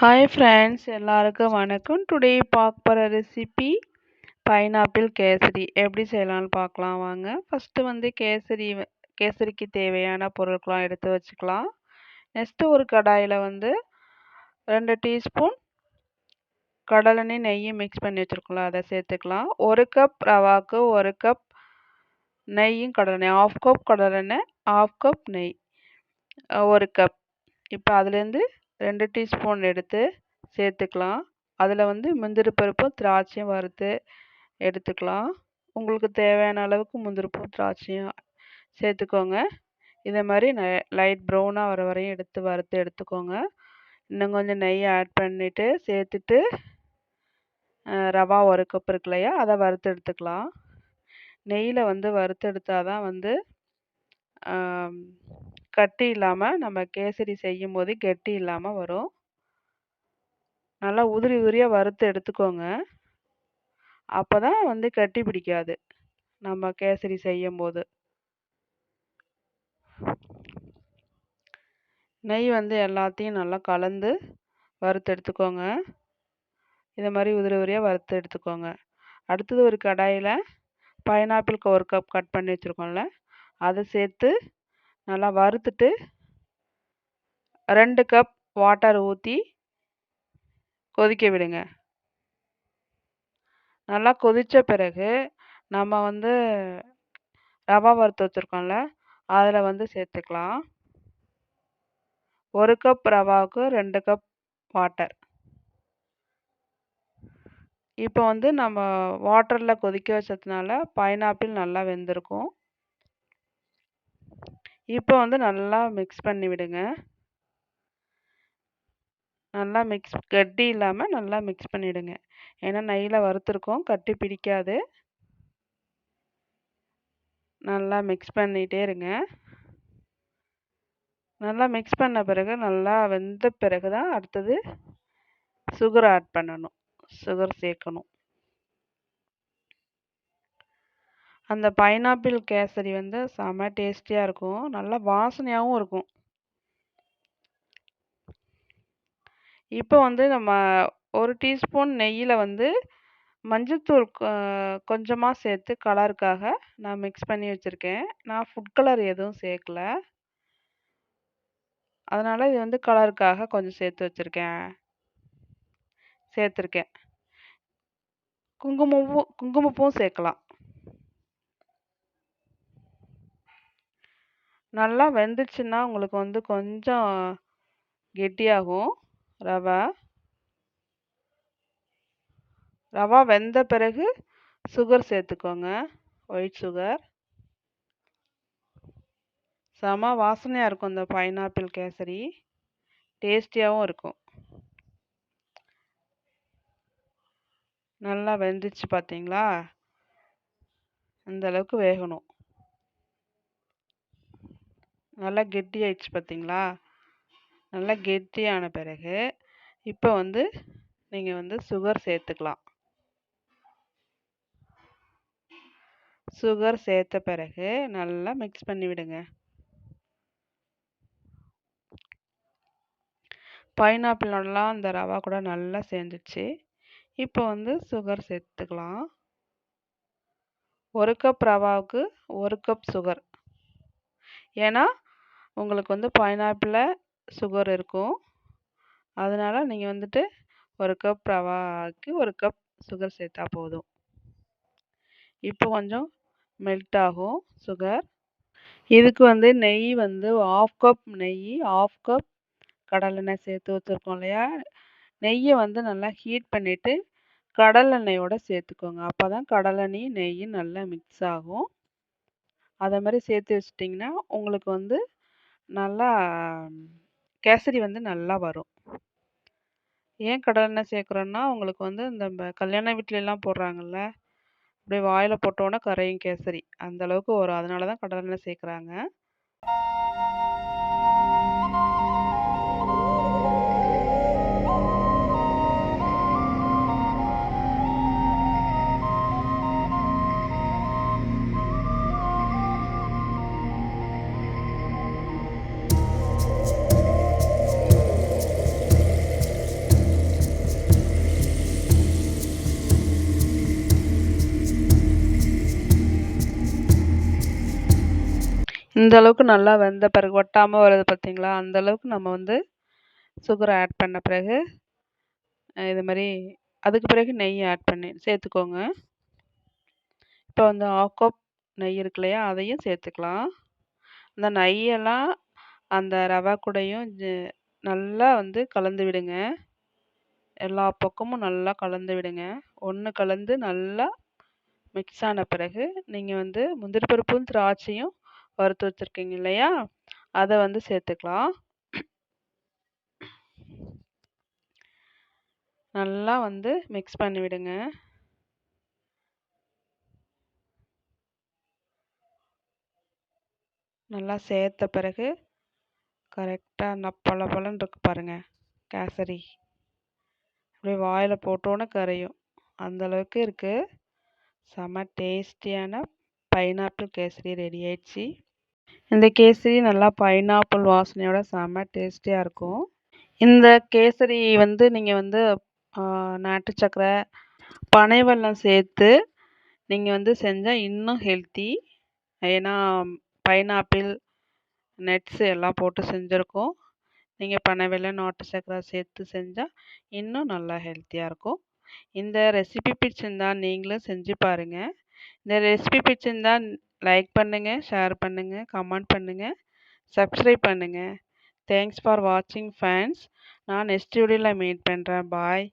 Hi friends எல்லாருக்கும் வணக்கம். Today பார்க்க போகிற ரெசிபி பைனாப்பிள் கேசரி. எப்படி செய்யலாம்னு பார்க்கலாம் வாங்க. ஃபஸ்ட்டு வந்து கேசரி கேசரிக்கு தேவையான பொருட்களாம் எடுத்து வச்சுக்கலாம். நெக்ஸ்ட்டு ஒரு கடாயில் வந்து ரெண்டு டீஸ்பூன் கடலெண்ணெய் நெய்யும் மிக்ஸ் பண்ணி வச்சுருக்கலாம் அதை சேர்த்துக்கலாம். ஒரு கப் ரவாக்கு ஒரு கப் நெய்யும் கடலெண்ணெய் ஆஃப் கப் கடலெண்ணெய் ஆஃப் கப் நெய். ஒரு கப் இப்போ அதுலேருந்து ரெண்டு டீஸ்பூன் எடுத்து சேர்த்துக்கலாம். அதில் வந்து முந்திரி பருப்பும் திராட்சையும் வறுத்து எடுத்துக்கலாம். உங்களுக்கு தேவையான அளவுக்கு முந்திரி திராட்சையும் சேர்த்துக்கோங்க. இதே மாதிரி ந லைட் ப்ரௌனாக வர வரையும் எடுத்து வறுத்து எடுத்துக்கோங்க. இன்னும் கொஞ்சம் நெய் ஆட் பண்ணிவிட்டு சேர்த்துட்டு ரவா ஒரு கப் இருக்கு இல்லையா அதை வறுத்து எடுத்துக்கலாம். நெய்யில் வந்து வறுத்து எடுத்தால் தான் வந்து கட்டி இல்லாமல் நம்ம கேசரி செய்யும் போது கெட்டி இல்லாமல் வரும். நல்லா உதிரி உதிரியாக வறுத்து எடுத்துக்கோங்க. அப்போ தான் வந்து கட்டி பிடிக்காது. நம்ம கேசரி செய்யும் போது நெய் வந்து எல்லாத்தையும் நல்லா கலந்து வறுத்து எடுத்துக்கோங்க. இதை மாதிரி உதிரி உதிரியாக வறுத்து எடுத்துக்கோங்க. அடுத்தது ஒரு கடாயில் பைனாப்பிளுக்கு ஒரு கப் கட் பண்ணி வச்சுருக்கோம்ல. அதை சேர்த்து நல்லா வறுத்துட்டு ரெண்டு கப் வாட்டர் ஊற்றி கொதிக்க விடுங்க. நல்லா கொதித்த பிறகு நம்ம வந்து ரவா வறுத்து வச்சுருக்கோம்ல அதில் வந்து சேர்த்துக்கலாம். ஒரு கப் ரவாவுக்கு ரெண்டு கப் வாட்டர் இப்போ வந்து நம்ம வாட்டரில் கொதிக்க வச்சதுனால பைனாப்பிள் நல்லா வெந்திருக்கும். இப்போ வந்து நல்லா மிக்ஸ் பண்ணி விடுங்க. நல்லா மிக்ஸ் கட்டி இல்லாமல் நல்லா மிக்ஸ் பண்ணிவிடுங்க ஏன்னா நெய்யில் வறுத்துருக்கோம் கட்டி பிடிக்காது. நல்லா மிக்ஸ் பண்ணிகிட்டே இருங்க. நல்லா மிக்ஸ் பண்ண பிறகு நல்லா வெந்த பிறகு தான் அடுத்தது சுகர் ஆட் பண்ணணும். சுகர் சேர்க்கணும். அந்த பைனாப்பிள் கேசரி வந்து செம டேஸ்டியாக இருக்கும். நல்லா வாசனையாகவும் இருக்கும். இப்போ வந்து நம்ம ஒரு டீஸ்பூன் நெய்யில் வந்து மஞ்சள்தூள் கொஞ்சமாக சேர்த்து கலருக்காக நான் மிக்ஸ் பண்ணி வச்சுருக்கேன். நான் ஃபுட் கலர் எதுவும் சேர்க்கல. அதனால் இது வந்து கலருக்காக கொஞ்சம் சேர்த்து வச்சுருக்கேன். சேர்த்துருக்கேன். குங்குமப்பூ குங்குமப்பூவும் சேர்க்கலாம். நல்லா வெந்துச்சுன்னா உங்களுக்கு வந்து கொஞ்சம் கெட்டியாகும். ரவை. ரவா வெந்த பிறகு சுகர் சேர்த்துக்கோங்க. ஒயிட் சுகர் செம வாசனையாக இருக்கும் இந்த பைனாப்பிள் கேசரி. டேஸ்டியாகவும் இருக்கும். நல்லா வெந்துச்சு பார்த்தீங்களா அந்த அளவுக்கு வேகணும். நல்லா கெட்டி ஆயிடுச்சு பார்த்தீங்களா? நல்லா கெட்டியான பிறகு இப்போ வந்து நீங்கள் வந்து சுகர் சேர்த்துக்கலாம். சுகர் சேர்த்த பிறகு நல்லா மிக்ஸ் பண்ணி விடுங்க. பைனாப்பிளோடலாம் அந்த ரவா கூட நல்லா சேர்ந்துச்சு. இப்போ வந்து சுகர் சேர்த்துக்கலாம். ஒரு கப் ரவாவுக்கு ஒரு கப் சுகர் ஏன்னா உங்களுக்கு வந்து பைனாப்பிளில் சுகர் இருக்கும். அதனால் நீங்கள் வந்துட்டு ஒரு கப் ரவாக்கு ஒரு கப் சுகர் சேர்த்தா போதும். இப்போ கொஞ்சம் மெல்ட் ஆகும் சுகர் இதுக்கு வந்து நெய் வந்து ஆஃப் கப் நெய் ஆஃப் கப் கடலெண்ணெய் சேர்த்து வச்சுருக்கோம் இல்லையா? நெய்யை வந்து நல்லா ஹீட் பண்ணிவிட்டு கடலெண்ணெயோடு சேர்த்துக்கோங்க. அப்போ தான் கடலெண்ணெயும் நெய்யும் நல்லா மிக்ஸ் ஆகும். அதை மாதிரி சேர்த்து வச்சிட்டிங்கன்னா உங்களுக்கு வந்து நல்லா கேசரி வந்து நல்லா வரும். ஏன் கடலெண்ணெய் சேர்க்குறோன்னா உங்களுக்கு வந்து இந்த கல்யாண வீட்டிலலாம் போடுறாங்கல்ல அப்படியே வாயில் போட்டோன்னே கரையும் கேசரி. அந்தளவுக்கு வரும். அதனால தான் கடலெண்ணெய் சேர்க்குறாங்க. இந்த அளவுக்கு நல்லா வெந்த பிறகு ஒட்டாமல் வருது பார்த்தீங்களா? அந்த அளவுக்கு நம்ம வந்து சுகர் ஆட் பண்ண பிறகு இது மாதிரி அதுக்கு பிறகு நெய் ஆட் பண்ணி சேர்த்துக்கோங்க. இப்போ வந்து ஆஃப் கப் நெய் இருக்கு இல்லையா? அதையும் சேர்த்துக்கலாம். அந்த நெய்யெல்லாம் அந்த ரவா கூடையும் நல்லா வந்து கலந்து விடுங்க. எல்லா பக்கமும் நல்லா கலந்து விடுங்க. ஒன்று கலந்து நல்லா மிக்ஸ் ஆன பிறகு நீங்கள் வந்து முந்திரி பருப்பும் திராட்சையும் வறுத்து வச்சுருக்கீங்க இல்லையா? அதை வந்து சேர்த்துக்கலாம். நல்லா வந்து மிக்ஸ் பண்ணி விடுங்க. நல்லா சேர்த்த பிறகு கரெக்டாக ந பல பலன் இருக்கு பாருங்கள் கேசரி. அப்படியே வாயில் போட்டோன்னே கரையும். அந்தளவுக்கு இருக்குது செம டேஸ்டியான பைனாப்பிள் கேசரி ரெடி ஆயிடுச்சு. இந்த கேசரி நல்லா பைனாப்பிள் வாசனையோட செம்ம டேஸ்டியாக இருக்கும். இந்த கேசரி வந்து நீங்கள் வந்து நாட்டு சக்கரை பனை வெல்லம் சேர்த்து நீங்கள் வந்து செஞ்சால் இன்னும் ஹெல்த்தி ஏன்னா பைனாப்பிள் நட்ஸு எல்லாம் போட்டு செஞ்சுருக்கோம். நீங்கள் பனை வெல்லம் நாட்டு சக்கரை சேர்த்து செஞ்சால் இன்னும் நல்லா ஹெல்த்தியாக இருக்கும். இந்த ரெசிபி பிடிச்சிருந்தா நீங்களும் செஞ்சு பாருங்கள் இந்த ரெசிபி பிடிச்சிருந்தா லைக் பண்ணுங்கள் ஷேர் பண்ணுங்கள் கமெண்ட் பண்ணுங்கள் சப்ஸ்கிரைப் பண்ணுங்கள் தேங்க்ஸ் ஃபார் வாட்சிங் ஃபேன்ஸ் நான் நெக்ஸ்ட் வீடியோவில் மீட் பண்ணுறேன் பாய்